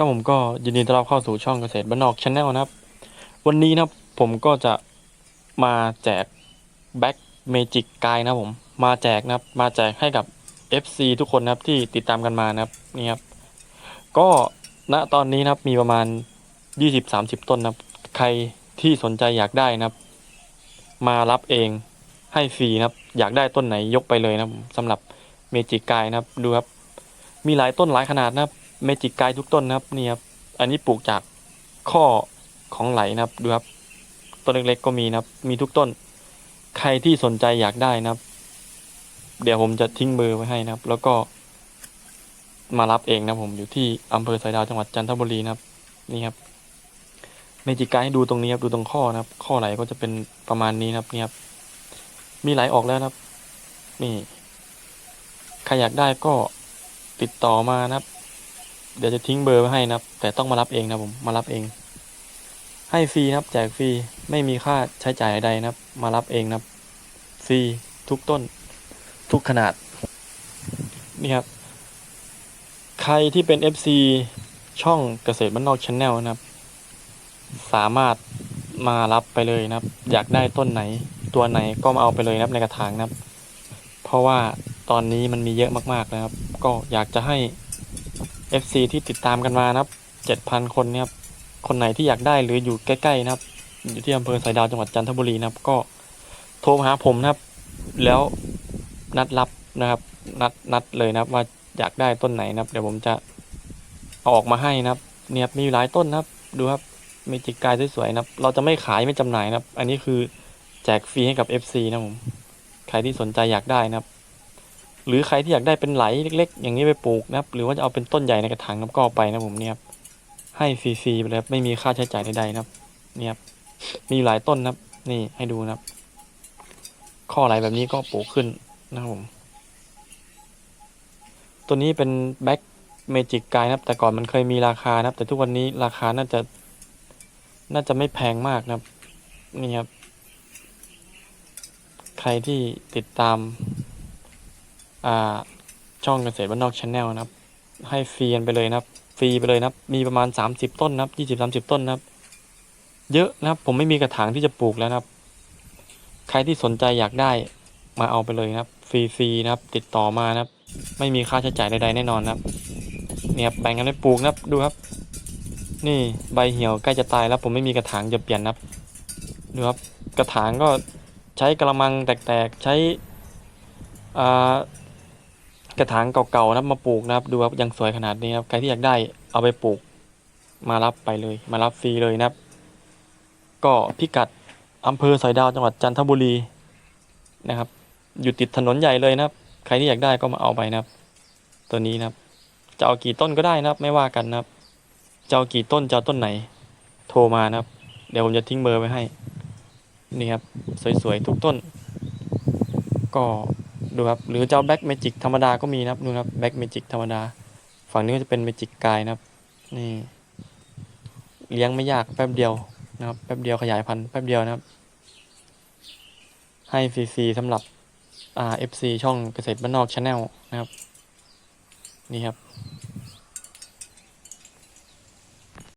ครับผมก็ยินดีต้อนรับเข้าสู่ช่องเกษตรบ้านนอกชาแนลนะครับ วันนี้นะครับผมก็จะมาแจกแบ็กเมจิกกายนะผมมาแจกนะครับ มาแจกให้กับ FC ทุกคนนะครับที่ติดตามกันมานะครับนี่ครับ ก็ณตอนนี้นะครับมีประมาณ 20-30 ต้นนะครับ ใครที่สนใจอยากได้นะครับ มารับเองให้ฟรีนะครับ อยากได้ต้นไหนยกไปเลยนะครับสำหรับเมจิกกายนะครับดูครับ มีหลายต้นหลายขนาดนะครับ เมจิกไกทุกต้นนะครับนี่ครับอันนี้ปลูกจากข้อของไหลนะครับดูครับต้นเล็กๆก็มีนะครับ มีทุกต้น ใครที่สนใจอยากได้นะครับ เดี๋ยวผมจะทิ้งเบอร์ไว้ให้นะครับ แล้วก็ มารับเองนะผมอยู่ที่อำเภอสายดาวจังหวัดจันทบุรีนะครับ นี่ครับเมจิกไกให้ดูตรงนี้ครับดูตรงข้อนะครับ ข้อไหลก็จะเป็นประมาณนี้นะครับนี่ครับมีไหลออกแล้วนะครับ นี่ใครอยากได้ก็ติดต่อมานะครับ เดี๋ยวจะทิ้งเบอร์ไว้ให้นะครับ แต่ต้องมารับเองนะครับผม มารับเอง ให้ฟรีนะครับ แจกฟรี ไม่มีค่าใช้จ่ายใดนะครับ มารับเองนะครับฟรีทุกต้น ทุกขนาด นี่ครับ ใครที่เป็น FC ช่องเกษตรบ้านนอกช n แนลนะครับ สามารถมารับไปเลยนะครับ อยากได้ต้นไหน ตัวไหนก็มาเอาไปเลยนะครับในกระถางนะครับ เพราะว่าตอนนี้มันมีเยอะมากๆนะครับ ก็อยากจะให้ FC ที่ติดตามกันมานะครับเจ็ดพันคนเนี่ยครับคนไหนที่อยากได้หรืออยู่ใกล้ๆนะครับ อยู่ที่อำเภอสายดาวจังหวัดจันทบุรีนะครับ ก็โทรหาผมนะครับ แล้วนัดรับนะครับ นัดนัดเลยนะครับ ว่าอยากได้ต้นไหนนะครับ เดี๋ยวผมจะเอาออกมาให้นะครับ เนี่ยมีหลายต้นนะครับ ดูครับมีจิกกายสวยๆนะครับ เราจะไม่ขายไม่จำหน่ายนะครับ อันนี้คือแจกฟรีให้กับ FC นะผมใครที่สนใจอยากได้นะครับ หรือใครที่อยากได้เป็นไหลเล็ก ๆ อย่างนี้ไปปลูกนะครับ หรือว่าจะเอาเป็นต้นใหญ่ในกระถางนะครับก็เอไปนะผมเนี่ยครับให้ฟรีๆไปเลยครับไม่มีค่าใช้จ่ายใดๆนะครับ เนี่ยครับมีหลายต้นนะครับ นี่ให้ดูนะครับ ข้อไหลแบบนี้ก็ปลูกขึ้นนะครับผม ตัวนี้เป็นแบ็กเมจิกกายนะครับ แต่ก่อนมันเคยมีราคานะครับ แต่ทุกวันนี้ราคาน่าจะ น่าจะไม่แพงมากนะครับ นี่ครับ ใครที่ติดตาม ช่องเกษตรบ้านนอกชาแนลนะครับ ให้ฟรีกันไปเลยนะครับ ฟรีไปเลยนะครับ มีประมาณ 30 ต้นนะครับ20 30ต้นนะครับ เยอะนะครับ ผมไม่มีกระถางที่จะปลูกแล้วนะครับ ใครที่สนใจอยากได้มาเอาไปเลยนะครับ ฟรีๆนะครับ ติดต่อมานะครับ ไม่มีค่าใช้จ่ายใดๆแน่นอนนะครับ เนี่ยครับแบ่งกันไปปลูกนะครับ ดูครับ นี่ใบเหี่ยวใกล้จะตายแล้วผมไม่มีกระถางจะเปลี่ยนนะครับดูครับ กระถางก็ใช้กระมังแตกๆ ใช้อ่า กระถางเก่าๆนะครับมาปลูกนะครับ ดูครับยังสวยขนาดนี้ครับใครที่อยากได้เอาไปปลูก มารับไปเลย มารับฟรีเลยนะครับ ก็พิกัดอำเภอสอยดาวจังหวัดจันทบุรีนะครับ อยู่ติดถนนใหญ่เลยนะครับ ใครที่อยากได้ก็มาเอาไปนะครับ ตัวนี้นะครับ จะเอากี่ต้นก็ได้นะครับ ไม่ว่ากันนะครับจะเอากี่ต้นจะเอาต้นไหน โทรมานะครับ เดี๋ยวผมจะทิ้งเบอร์ไว้ให้ นี่ครับ สวยๆทุกต้น ก็ ดูครับ หรือจะเอาแบ็กเมจิกธรรมดาก็มีนะครับดูนะครับแบ็กเมจิกธรรมดา ฝั่งนี้ก็จะเป็นเมจิกกายนะครับ นี่ เลี้ยงไม่ยากแป๊บเดียวนะครับ แป๊บเดียวขยายพันธุ์แป๊บเดียวนะครับ ให้ฟรีๆสำหรับอ่า FC ช่องเกษตรบ้านนอกชาแนลนะครับ นี่ครับ